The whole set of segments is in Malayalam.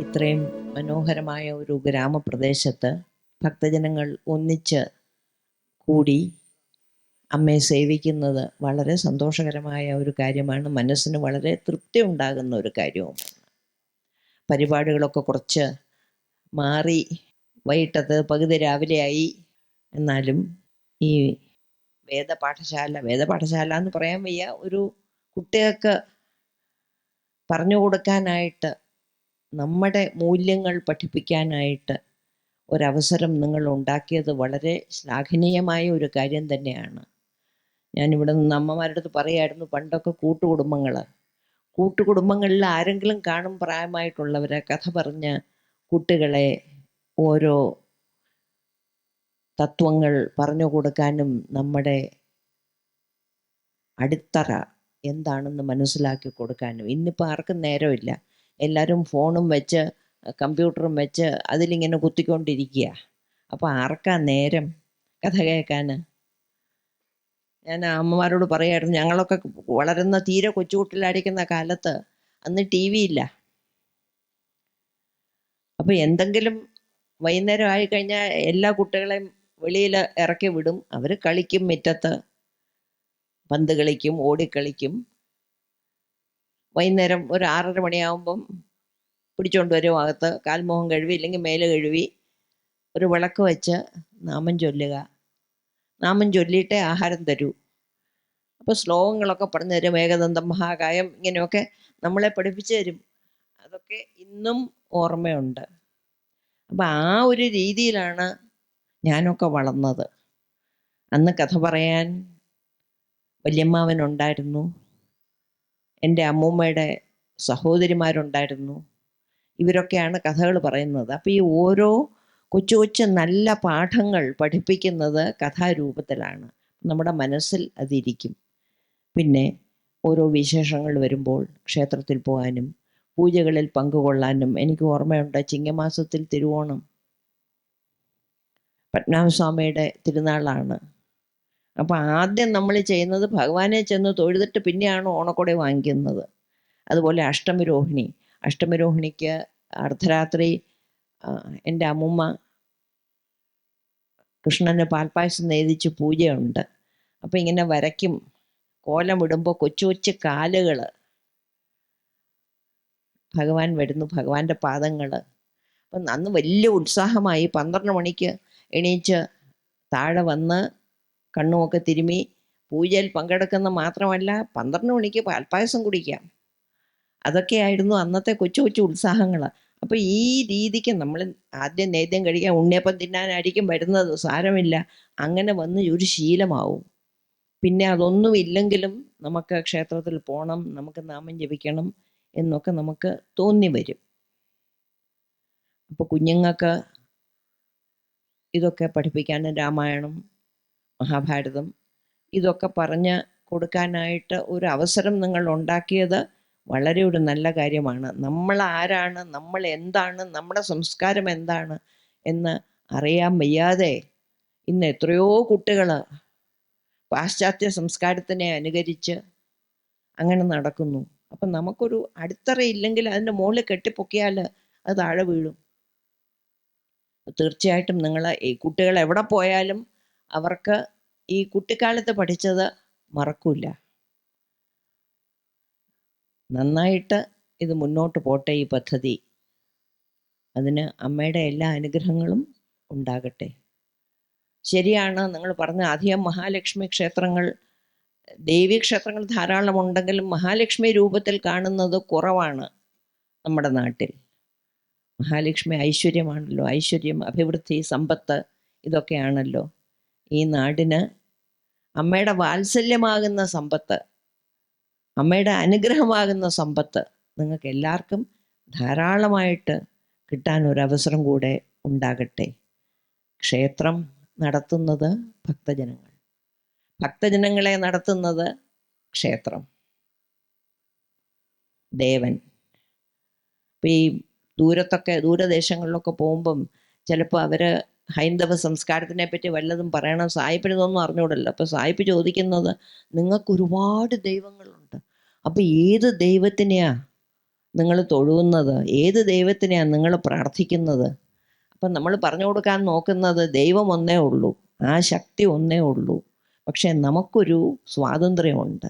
ഇത്രയും മനോഹരമായ ഒരു ഗ്രാമപ്രദേശത്ത് ഭക്തജനങ്ങൾ ഒന്നിച്ച് കൂടി അമ്മയെ സേവിക്കുന്നത് വളരെ സന്തോഷകരമായ ഒരു കാര്യമാണ്. മനസ്സിന് വളരെ തൃപ്തി ഉണ്ടാകുന്ന ഒരു കാര്യവുമാണ്. പരിപാടികളൊക്കെ കുറച്ച് മാറി വൈകിട്ടത് പകുതി രാവിലെയായി. എന്നാലും ഈ വേദപാഠശാല വേദപാഠശാല എന്ന് പറയാൻ വയ്യ ഒരു കുട്ടികൾക്ക് പറഞ്ഞു കൊടുക്കാനായിട്ട് നമ്മുടെ മൂല്യങ്ങൾ പഠിപ്പിക്കാനായിട്ട് ഒരവസരം നിങ്ങൾ ഉണ്ടാക്കിയത് വളരെ ശ്ലാഘനീയമായ ഒരു കാര്യം തന്നെയാണ്. ഞാനിവിടെ നിന്ന് അമ്മമാരുടെ അടുത്ത് പറയായിരുന്നു പണ്ടൊക്കെ കൂട്ടുകുടുംബങ്ങൾ. കൂട്ടുകുടുംബങ്ങളിൽ ആരെങ്കിലും കാണും പ്രായമായിട്ടുള്ളവരെ കഥ പറഞ്ഞ് കുട്ടികളെ ഓരോ തത്വങ്ങൾ പറഞ്ഞു കൊടുക്കാനും നമ്മുടെ അടിത്തറ എന്താണെന്ന് മനസ്സിലാക്കി കൊടുക്കാനും. ഇന്നിപ്പോൾ ആർക്കും നേരമില്ല. എല്ലാവരും ഫോണും വെച്ച് കമ്പ്യൂട്ടറും വെച്ച് അതിലിങ്ങനെ കുത്തിക്കൊണ്ടിരിക്കുക അപ്പോൾ ആർക്കാ നേരം കഥ കേൾക്കാൻ ഞാൻ അമ്മമാരോട് പറയായിരുന്നു ഞങ്ങളൊക്കെ വളരുന്ന തീരെ കൊച്ചുകുട്ടിലായിരിക്കുന്ന കാലത്ത് അന്ന് ടി വി ഇല്ല. അപ്പോൾ എന്തെങ്കിലും വൈകുന്നേരം ആയിക്കഴിഞ്ഞാൽ എല്ലാ കുട്ടികളെയും വെളിയിൽ ഇറക്കി വിടും. അവർ കളിക്കും മുറ്റത്ത് പന്ത് കളിക്കും ഓടിക്കളിക്കും വൈകുന്നേരം ഒരു ആറര മണിയാകുമ്പം പിടിച്ചുകൊണ്ട് വരും. അകത്ത് കാൽമുഖം കഴുവി ഇല്ലെങ്കിൽ മേൽ കഴുകി ഒരു വിളക്ക് വെച്ച് നാമം ചൊല്ലുക. നാമം ചൊല്ലിയിട്ടേ ആഹാരം തരൂ. അപ്പോൾ ശ്ലോകങ്ങളൊക്കെ പറഞ്ഞു തരും. ഏകദന്തം മഹാകായം ഇങ്ങനെയൊക്കെ നമ്മളെ പഠിപ്പിച്ചു തരും. അതൊക്കെ ഇന്നും ഓർമ്മയുണ്ട്. അപ്പം ആ ഒരു രീതിയിലാണ് ഞാനൊക്കെ വളർന്നത്. അന്ന് കഥ പറയാൻ വല്യമ്മാവനുണ്ടായിരുന്നു എന്റെ അമ്മൂമ്മയുടെ സഹോദരിമാരുണ്ടായിരുന്നു. ഇവരൊക്കെയാണ് കഥകൾ പറയുന്നത്. അപ്പോൾ ഈ ഓരോ കൊച്ചു കൊച്ചു നല്ല പാഠങ്ങൾ പഠിപ്പിക്കുന്നത് കഥാരൂപത്തിലാണ്. നമ്മുടെ മനസ്സിൽ അതിരിക്കും. പിന്നെ ഓരോ വിശേഷങ്ങൾ വരുമ്പോൾ ക്ഷേത്രത്തിൽ പോകാനും പൂജകളിൽ പങ്കുകൊള്ളാനും എനിക്ക് ഓർമ്മയുണ്ട് ചിങ്ങമാസത്തിൽ തിരുവോണം. പത്മനാഭസ്വാമിയുടെ തിരുനാളാണ്. അപ്പോൾ ആദ്യം നമ്മൾ ചെയ്യുന്നത് ഭഗവാനെ ചെന്ന് തൊഴുതിട്ട് പിന്നെയാണ് ഓണക്കൊടി വാങ്ങിക്കുന്നത്. അതുപോലെ അഷ്ടമിരോഹിണി. അഷ്ടമിരോഹിണിക്ക് അർദ്ധരാത്രി എന്റെ അമ്മുമ്മ കൃഷ്ണന് പാൽപ്പായസം നേദിച്ച് പൂജയുണ്ട്. അപ്പോൾ ഇങ്ങനെ വരയ്ക്കും. കോലം ഇടുമ്പോൾ കൊച്ചു കൊച്ചു കാലുകൾ ഭഗവാൻ വരുന്നു. ഭഗവാന്റെ പാദങ്ങൾ അപ്പം അന്ന് വലിയ ഉത്സാഹമായി പന്ത്രണ്ട് മണിക്ക് എണീച്ച് താഴെ വന്ന് കണ്ണുമൊക്കെ തിരുമി പൂജയിൽ പങ്കെടുക്കുന്ന മാത്രമല്ല പന്ത്രണ്ട് മണിക്ക് പാൽപ്പായസം കുടിക്കാം. അതൊക്കെയായിരുന്നു അന്നത്തെ കൊച്ചു കൊച്ചു ഉത്സാഹങ്ങൾ അപ്പോൾ ഈ രീതിക്ക് നമ്മൾ ആദ്യം നേദ്യം കഴിക്കാൻ ഉണ്ണിയപ്പം തിന്നാനായിരിക്കും വരുന്നത് സാരമില്ല. അങ്ങനെ വന്ന് ഒരു ശീലമാവും. പിന്നെ അതൊന്നും ഇല്ലെങ്കിലും നമുക്ക് ക്ഷേത്രത്തിൽ പോകണം നമുക്ക് നാമം ജപിക്കണം എന്നൊക്കെ നമുക്ക് തോന്നി വരും. അപ്പോൾ കുഞ്ഞുങ്ങൾക്ക് ഇതൊക്കെ പഠിപ്പിക്കാനും രാമായണം മഹാഭാരതം. ഇതൊക്കെ പറഞ്ഞ് കൊടുക്കാനായിട്ട് ഒരു അവസരം നിങ്ങൾ ഉണ്ടാക്കിയത് വളരെ ഒരു നല്ല കാര്യമാണ്. നമ്മൾ ആരാണ്? നമ്മൾ എന്താണ്? നമ്മുടെ സംസ്കാരം എന്താണ്? എന്ന് അറിയാൻ വയ്യാതെ ഇന്ന് എത്രയോ കുട്ടികൾ പാശ്ചാത്യ സംസ്കാരത്തിനെ അനുകരിച്ച് അങ്ങനെ നടക്കുന്നു. അപ്പം നമുക്കൊരു അടിത്തറ ഇല്ലെങ്കിൽ അതിന്റെ മുകളിൽ കെട്ടിപ്പൊക്കിയാൽ അത് താഴെ വീഴും. തീർച്ചയായിട്ടും നിങ്ങൾ ഈ കുട്ടികൾ എവിടെ പോയാലും അവർക്ക് ഈ കുട്ടിക്കാലത്ത് പഠിച്ചത് മറക്കൂല. നന്നായിട്ട് ഇത് മുന്നോട്ട് പോട്ടെ ഈ പദ്ധതി. അതിന് അമ്മയുടെ എല്ലാ അനുഗ്രഹങ്ങളും ഉണ്ടാകട്ടെ. ശരിയാണ് നിങ്ങൾ പറഞ്ഞ അധികം മഹാലക്ഷ്മി ക്ഷേത്രങ്ങൾ ദേവീ ക്ഷേത്രങ്ങൾ ധാരാളം ഉണ്ടെങ്കിലും മഹാലക്ഷ്മി രൂപത്തിൽ കാണുന്നത് കുറവാണ് നമ്മുടെ നാട്ടിൽ. മഹാലക്ഷ്മി ഐശ്വര്യമാണല്ലോ ഐശ്വര്യം അഭിവൃദ്ധി സമ്പത്ത് ഇതൊക്കെയാണല്ലോ. ഈ നാടിന് അമ്മയുടെ വാത്സല്യമാകുന്ന സമ്പത്ത് അമ്മയുടെ അനുഗ്രഹമാകുന്ന സമ്പത്ത് നിങ്ങൾക്ക് എല്ലാവർക്കും ധാരാളമായിട്ട് കിട്ടാൻ ഒരു അവസരം കൂടെ ഉണ്ടാകട്ടെ. ക്ഷേത്രം നടത്തുന്നത് ഭക്തജനങ്ങൾ. ഭക്തജനങ്ങളെ നടത്തുന്നത് ക്ഷേത്രം. ദേവൻ. ഇപ്പം ഈ ദൂരത്തൊക്കെ ദൂരദേശങ്ങളിലൊക്കെ പോകുമ്പം ചിലപ്പോൾ അവർ ഹൈന്ദവ സംസ്കാരത്തിനെ പറ്റി വല്ലതും പറയണം? സായിപ്പിന് ഇതൊന്നും അറിഞ്ഞൂടല്ലോ. അപ്പോൾ സായിപ്പ് ചോദിക്കുന്നത് നിങ്ങൾക്ക് ഒരുപാട് ദൈവങ്ങളുണ്ട്. അപ്പോൾ ഏത് ദൈവത്തിനെയാ നിങ്ങൾ തൊഴുന്നത്? ഏത് ദൈവത്തിനെയാ നിങ്ങൾ പ്രാർത്ഥിക്കുന്നത്? അപ്പം നമ്മൾ പറഞ്ഞു കൊടുക്കാൻ നോക്കുന്നത് ദൈവം ഒന്നേ ഉള്ളൂ. ആ ശക്തി ഒന്നേ ഉള്ളൂ. പക്ഷെ നമുക്കൊരു സ്വാതന്ത്ര്യമുണ്ട്.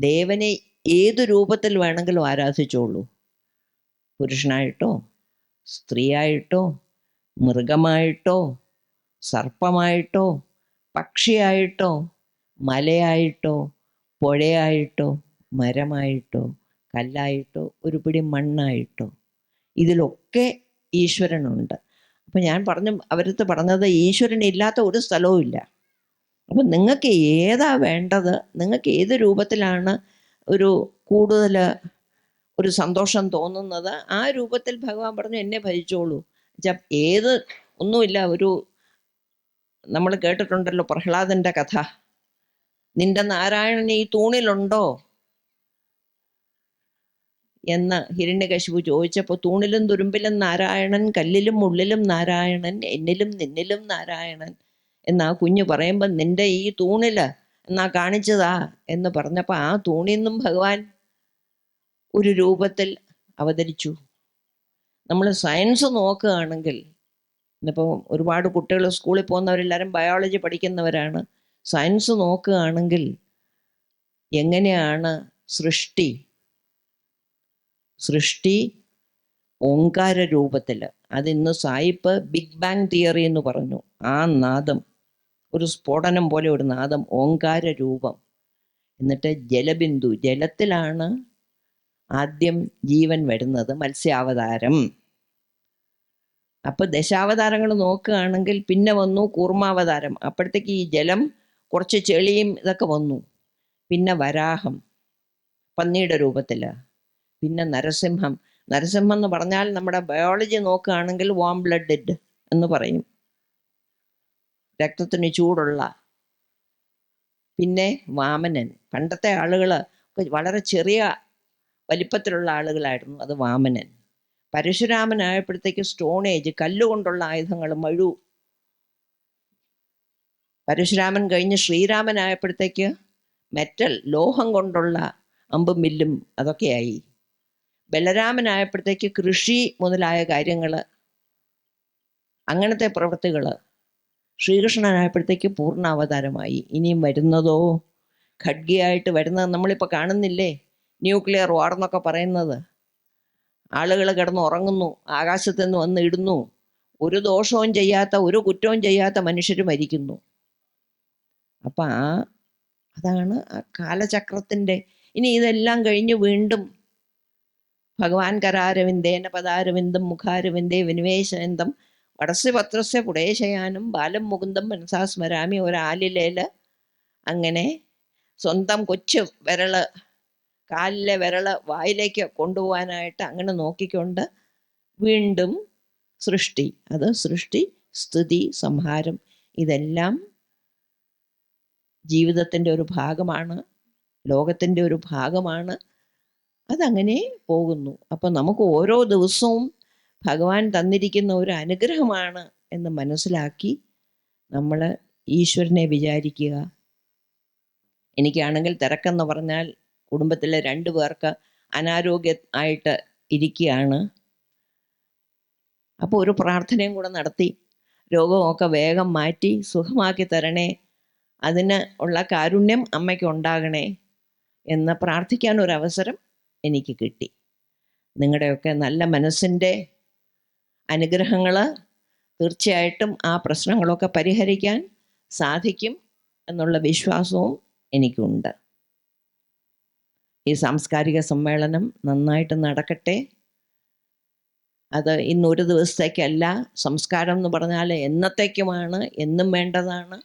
ദേവനെ ഏത് രൂപത്തിൽ വേണമെങ്കിലും ആരാധിച്ചോളൂ. പുരുഷനായിട്ടോ സ്ത്രീയായിട്ടോ മൃഗമായിട്ടോ സർപ്പമായിട്ടോ പക്ഷിയായിട്ടോ മലയായിട്ടോ പുഴയായിട്ടോ മരമായിട്ടോ കല്ലായിട്ടോ ഒരു പിടി മണ്ണായിട്ടോ. ഇതിലൊക്കെ ഈശ്വരനുണ്ട്. അപ്പം ഞാൻ പറഞ്ഞു അവരടുത്ത് പറഞ്ഞത് ഈശ്വരൻ ഇല്ലാത്ത ഒരു സ്ഥലവും ഇല്ല. അപ്പം നിങ്ങൾക്ക് ഏതാ വേണ്ടത്? നിങ്ങൾക്ക് ഏത് രൂപത്തിലാണ് ഒരു കൂടുതൽ ഒരു സന്തോഷം തോന്നുന്നത്? ആ രൂപത്തിൽ ഭഗവാൻ പറഞ്ഞു എന്നെ ഭജിച്ചോളൂ. എന്നുവെച്ചാൽ ഏത് ഒന്നുമില്ല ഒരു നമ്മൾ കേട്ടിട്ടുണ്ടല്ലോ പ്രഹ്ലാദന്റെ കഥ. നിന്റെ നാരായണൻ ഈ തൂണിലുണ്ടോ? എന്ന് ഹിരണ്യകശിപു ചോദിച്ചപ്പോൾ തൂണിലും തുരുമ്പിലും നാരായണൻ കല്ലിലും ഉള്ളിലും നാരായണൻ എന്നിലും നിന്നിലും നാരായണൻ എന്നാ കുഞ്ഞ് പറയുമ്പോൾ നിന്റെ ഈ തൂണിൽ എന്നാ കാണിച്ചതാ? എന്ന് പറഞ്ഞപ്പോൾ ആ തൂണിൽ നിന്നും ഭഗവാൻ ഒരു രൂപത്തിൽ അവതരിച്ചു. നമ്മൾ സയൻസ് നോക്കുകയാണെങ്കിൽ ഇന്നിപ്പോൾ ഒരുപാട് കുട്ടികൾ സ്കൂളിൽ പോകുന്നവരെല്ലാവരും ബയോളജി പഠിക്കുന്നവരാണ്. സയൻസ് നോക്കുകയാണെങ്കിൽ എങ്ങനെയാണ് സൃഷ്ടി? സൃഷ്ടി ഓങ്കാര രൂപത്തിൽ അതിന്ന് സായിപ്പ് ബിഗ് ബാങ് തിയറി എന്ന് പറഞ്ഞു. ആ നാദം ഒരു സ്ഫോടനം പോലെ ഒരു നാദം ഓങ്കാര രൂപം എന്നിട്ട് ജലബിന്ദു ജലത്തിലാണ് ആദ്യം ജീവൻ വരുന്നത് മത്സ്യാവതാരം. അപ്പൊ ദശാവതാരങ്ങൾ നോക്കുകയാണെങ്കിൽ പിന്നെ വന്നു കൂർമാവതാരം. അപ്പോഴത്തേക്ക് ഈ ജലം കുറച്ച് ചെളിയും ഇതൊക്കെ വന്നു. പിന്നെ വരാഹം പന്നിയുടെ രൂപത്തിൽ പിന്നെ നരസിംഹം. നരസിംഹം എന്ന് പറഞ്ഞാൽ നമ്മുടെ ബയോളജി നോക്കുകയാണെങ്കിൽ വാം ബ്ലഡഡ് എന്ന് പറയും. രക്തത്തിന് ചൂടുള്ള. പിന്നെ വാമനൻ. പണ്ടത്തെ ആളുകൾ വളരെ ചെറിയ വലിപ്പത്തിലുള്ള ആളുകളായിരുന്നു. അത് വാമനൻ. പരശുരാമനായപ്പോഴത്തേക്ക് സ്റ്റോൺ ഏജ് കല്ലുകൊണ്ടുള്ള ആയുധങ്ങൾ മഴു. പരശുരാമൻ കഴിഞ്ഞ് ശ്രീരാമനായപ്പോഴത്തേക്ക് മെറ്റൽ ലോഹം കൊണ്ടുള്ള അമ്പും മില്ലും അതൊക്കെയായി. ബലരാമനായപ്പോഴത്തേക്ക് കൃഷി മുതലായ കാര്യങ്ങൾ അങ്ങനത്തെ പ്രവൃത്തികൾ ശ്രീകൃഷ്ണനായപ്പോഴത്തേക്ക് പൂർണ അവതാരമായി ഇനിയും വരുന്നതോ? ഖഡ്ഗിയായിട്ട് വരുന്നത് നമ്മളിപ്പോൾ കാണുന്നില്ലേ? ന്യൂക്ലിയർ വാർ എന്നൊക്കെ പറയുന്നത്. ആളുകൾ കിടന്ന് ഉറങ്ങുന്നു ആകാശത്ത് നിന്ന് വന്ന് ഇടുന്നു. ഒരു ദോഷവും ചെയ്യാത്ത ഒരു കുറ്റവും ചെയ്യാത്ത മനുഷ്യർ മരിക്കുന്നു. അപ്പം ആ അതാണ് ആ കാലചക്രത്തിന്റെ ഇനി ഇതെല്ലാം കഴിഞ്ഞ് വീണ്ടും ഭഗവാൻ കരാരവിന്ദേന പദാരവിന്ദം മുഖാരവിന്ദേ വിനിവേശന്തം വടസ്യ പത്രസ്യ പുടേശയാനും ബാലം മുകുന്ദം മനസാസ്മരാമി ഒരാലിലേൽ അങ്ങനെ സ്വന്തം കൊച്ചു വിരൾ കാലിലെ വിരൾ വായിലേക്ക് കൊണ്ടുപോകാനായിട്ട് അങ്ങനെ നോക്കിക്കൊണ്ട് വീണ്ടും സൃഷ്ടി. അത് സൃഷ്ടി സ്തുതി സംഹാരം ഇതെല്ലാം ജീവിതത്തിന്റെ ഒരു ഭാഗമാണ് ലോകത്തിന്റെ ഒരു ഭാഗമാണ്. അതങ്ങനെ പോകുന്നു. അപ്പം നമുക്ക് ഓരോ ദിവസവും ഭഗവാൻ തന്നിരിക്കുന്ന ഒരു അനുഗ്രഹമാണ് എന്ന് മനസ്സിലാക്കി നമ്മൾ ഈശ്വരനെ വിചാരിക്കുക. എനിക്കാണെങ്കിൽ തിരക്കെന്ന് പറഞ്ഞാൽ കുടുംബത്തിലെ രണ്ടു പേർക്ക് അനാരോഗ്യ ആയിട്ട് ഇരിക്കുകയാണ് അപ്പോൾ ഒരു പ്രാർത്ഥനയും കൂടെ നടത്തി. രോഗമൊക്കെ വേഗം മാറ്റി സുഖമാക്കി തരണേ. അതിന് ഉള്ള കാരുണ്യം അമ്മയ്ക്ക് ഉണ്ടാകണേ എന്ന് പ്രാർത്ഥിക്കാൻ ഒരു അവസരം എനിക്ക് കിട്ടി. നിങ്ങളുടെയൊക്കെ നല്ല മനസ്സിന്റെ അനുഗ്രഹങ്ങൾ തീർച്ചയായിട്ടും ആ പ്രശ്നങ്ങളൊക്കെ പരിഹരിക്കാൻ സാധിക്കും എന്നുള്ള വിശ്വാസവും എനിക്കുണ്ട്. ഈ സാംസ്കാരിക സമ്മേളനം നന്നായിട്ട് നടക്കട്ടെ. അത് ഇന്നൊരു ദിവസത്തേക്കല്ല സംസ്കാരം എന്ന് പറഞ്ഞാൽ എന്നത്തേക്കുമാണ് എന്നും വേണ്ടതാണ്.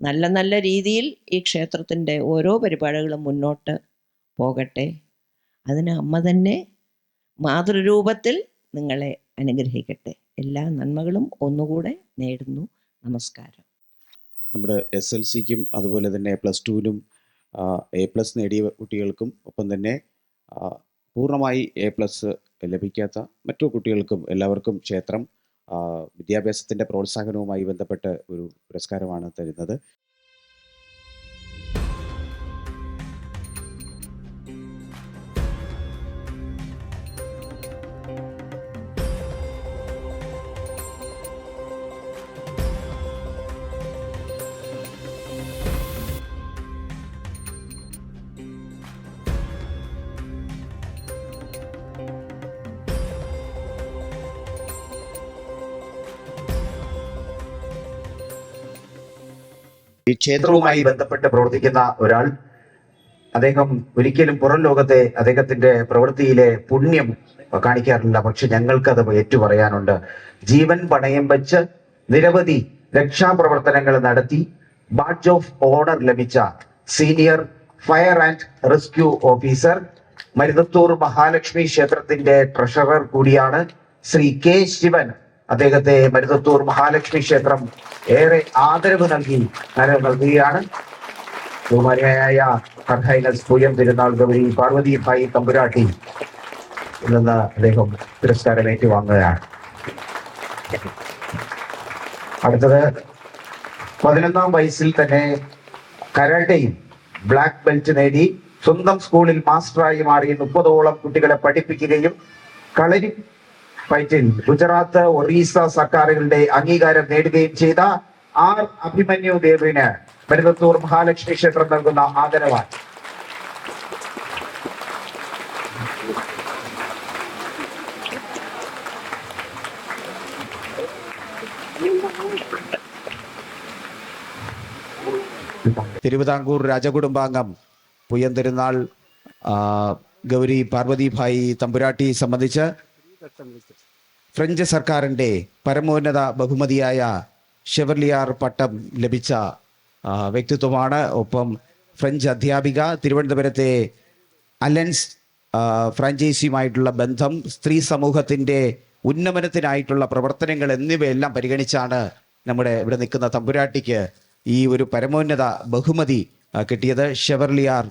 നല്ല നല്ല രീതിയിൽ ഈ ക്ഷേത്രത്തിന്റെ ഓരോ പരിപാടികളും മുന്നോട്ട് പോകട്ടെ. അതിന് അമ്മ തന്നെ മാതൃരൂപത്തിൽ നിങ്ങളെ അനുഗ്രഹിക്കട്ടെ. എല്ലാ നന്മകളും ഒന്നുകൂടെ നേടുന്നു. നമസ്കാരം. നമ്മുടെ എസ് എൽ സിക്കും അതുപോലെ തന്നെ പ്ലസ് ടുവിനും എ പ്ലസ് നേടിയ കുട്ടികൾക്കും ഒപ്പം തന്നെ പൂർണമായി എ പ്ലസ് ലഭിക്കാത്ത മറ്റു കുട്ടികൾക്കും എല്ലാവർക്കും ക്ഷേത്രം വിദ്യാഭ്യാസത്തിന്റെ പ്രോത്സാഹനവുമായി ബന്ധപ്പെട്ട് ഒരു പുരസ്കാരമാണ് തരുന്നത്. ഈ ക്ഷേത്രവുമായി ബന്ധപ്പെട്ട് പ്രവർത്തിക്കുന്ന ഒരാൾ അദ്ദേഹം ഒരിക്കലും പുറം ലോകത്തെ അദ്ദേഹത്തിന്റെ പ്രവൃത്തിയിലെ പുണ്യം കാണിക്കാറില്ല. പക്ഷെ ഞങ്ങൾക്കത് ഏറ്റുപറയാനുണ്ട്. ജീവൻ പണയം വെച്ച് നിരവധി രക്ഷാപ്രവർത്തനങ്ങൾ നടത്തി. ബാഡ്ജ് ഓഫ് ഓണർ ലഭിച്ച senior fire and rescue officer Maruthathoor Mahalakshmi ക്ഷേത്രത്തിന്റെ ട്രഷറർ കൂടിയാണ് ശ്രീ കെ ശിവൻ. അദ്ദേഹത്തെ മരുതത്തൂർ മഹാലക്ഷ്മി ക്ഷേത്രം ഏറെ ആദരവ് നൽകി നൽകുകയാണ്. ബഹുമാനിയായ ഹൈനസ് പൂയം തിരുനാൾ ഗൗരി പാർവതി ഭായി തമ്പുരാട്ടി നിന്ന് അദ്ദേഹം പുരസ്കാരം ഏറ്റുവാങ്ങുകയാണ്. അടുത്തത് പതിനൊന്നാം വയസ്സിൽ തന്നെ കരാട്ടയും ബ്ലാക്ക് ബെൽറ്റ് നേടി സ്വന്തം സ്കൂളിൽ മാസ്റ്ററായി മാറി മുപ്പതോളം കുട്ടികളെ പഠിപ്പിക്കുകയും കളരി ഫൈറ്റിൽ ഗുജറാത്ത് ഒറീസ സർക്കാരുകളുടെ അംഗീകാരം നേടുകയും ചെയ്ത ആർ അഭിമന്യു ദേവിന് മരുതത്തൂർ മഹാലക്ഷ്മി ക്ഷേത്രം നൽകുന്ന ആദരവാണ് തിരുവിതാംകൂർ രാജകുടുംബാംഗം പുയ്യന്തിരുന്നാൾ ഗൗരി പാർവതിഭായി തമ്പുരാട്ടി സംബന്ധിച്ച് ഫ്രഞ്ച് സർക്കാരിന്റെ പരമോന്നത ബഹുമതിയായ ഷെവർലിയാർ പട്ടം ലഭിച്ച വ്യക്തിത്വമാണ്. ഒപ്പം ഫ്രഞ്ച് അധ്യാപിക തിരുവനന്തപുരത്തെ അലൻസ് ഫ്രാഞ്ചൈസിയുമായിട്ടുള്ള ബന്ധം സ്ത്രീ സമൂഹത്തിന്റെ ഉന്നമനത്തിനായിട്ടുള്ള പ്രവർത്തനങ്ങൾ എന്നിവയെല്ലാം പരിഗണിച്ചാണ് നമ്മുടെ ഇവിടെ നിൽക്കുന്ന തമ്പുരാട്ടിക്ക് ഈ ഒരു പരമോന്നത ബഹുമതി കിട്ടിയത് ഷെവർലിയാർ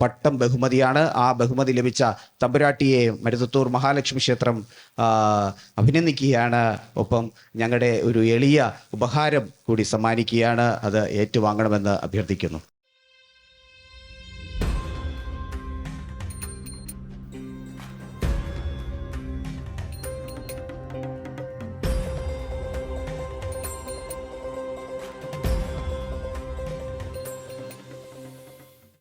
പട്ടം ബഹുമതിയാണ്. ആ ബഹുമതി ലഭിച്ച തമ്പുരാട്ടിയെ മരുതത്തൂർ മഹാലക്ഷ്മി ക്ഷേത്രം അഭിനന്ദിക്കുകയാണ്. ഒപ്പം ഞങ്ങളുടെ ഒരു എളിയ ഉപഹാരം കൂടി സമ്മാനിക്കുകയാണ്. അത് ഏറ്റുവാങ്ങണമെന്ന് അഭ്യർത്ഥിക്കുന്നു.